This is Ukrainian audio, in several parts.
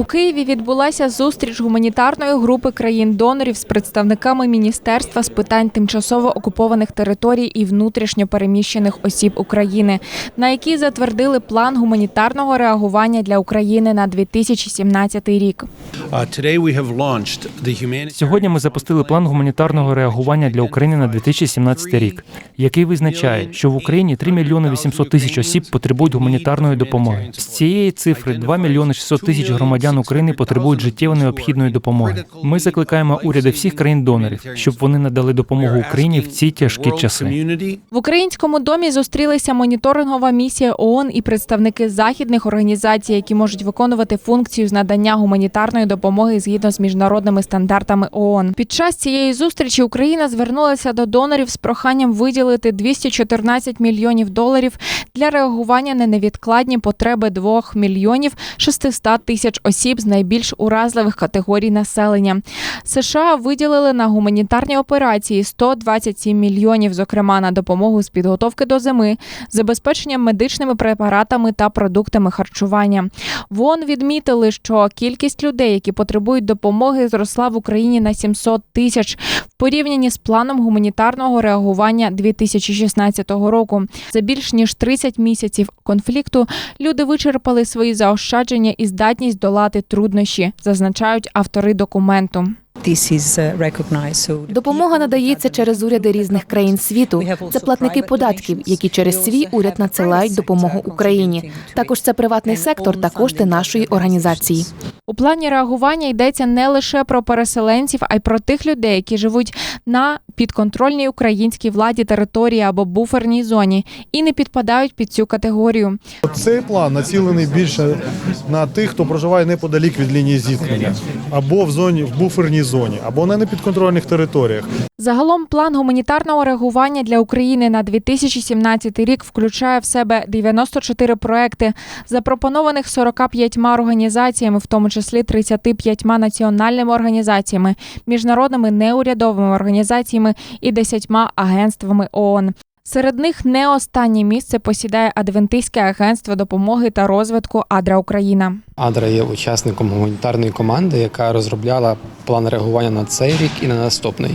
У Києві відбулася зустріч гуманітарної групи країн-донорів з представниками Міністерства з питань тимчасово окупованих територій і внутрішньо переміщених осіб України, на якій затвердили план гуманітарного реагування для України на 2017 рік. Сьогодні ми запустили план гуманітарного реагування для України на 2017 рік, який визначає, що в Україні 3 мільйони 800 тисяч осіб потребують гуманітарної допомоги. З цієї цифри 2 мільйони 600 тисяч громадян України потребують життєво необхідної допомоги. Ми закликаємо уряди всіх країн-донорів, щоб вони надали допомогу Україні в ці тяжкі часи. В українському домі зустрілися моніторингова місія ООН і представники західних організацій, які можуть виконувати функцію з надання гуманітарної допомоги згідно з міжнародними стандартами ООН. Під час цієї зустрічі Україна звернулася до донорів з проханням виділити 214 мільйонів доларів для реагування на невідкладні потреби 2 мільйонів 600 тисяч осіб з найбільш уразливих категорій населення. США виділили на гуманітарні операції 127 мільйонів, зокрема на допомогу з підготовки до зими, забезпечення медичними препаратами та продуктами харчування. Вон відмітили, що кількість людей, які потребують допомоги, зросла в Україні на 700 тисяч в порівнянні з планом гуманітарного реагування 2016 року. За більш ніж 30 місяців конфлікту люди вичерпали свої заощадження і здатність долати труднощі, зазначають автори документу. So Допомога надається через уряди різних країн світу. Це платники податків, які через свій уряд надсилають допомогу Україні. Також це приватний сектор та кошти нашої організації. У плані реагування йдеться не лише про переселенців, а й про тих людей, які живуть на підконтрольній українській владі території або буферній зоні і не підпадають під цю категорію. Цей план націлений більше на тих, хто проживає неподалік від лінії зіткнення, або в зоні в буферній зоні, або на непідконтрольних територіях. Загалом план гуманітарного реагування для України на 2017 рік включає в себе 94 проекти, запропонованих 45 організаціями, в тому числі 35 національними організаціями, міжнародними неурядовими організаціями і 10 агентствами ООН. Серед них не останнє місце посідає Адвентистське агентство допомоги та розвитку Адра Україна. Адра є учасником гуманітарної команди, яка розробляла план реагування на цей рік і на наступний.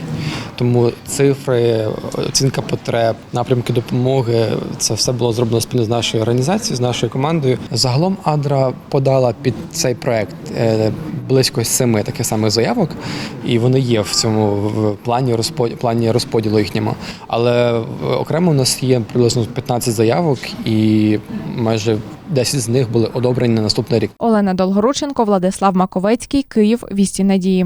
Тому цифри, оцінка потреб, напрямки допомоги це все було зроблено спільно з нашою організацією, з нашою командою. Загалом Адра подала під цей проект е, близько семи таких самих заявок, і вони є в цьому плані плані розподілу їхньому. Але окремо у нас є приблизно 15 заявок, і майже 10 з них були одобрені на наступний рік. Олена Долгорученко, Владислав Маковецький, Київ, Вісті Надії.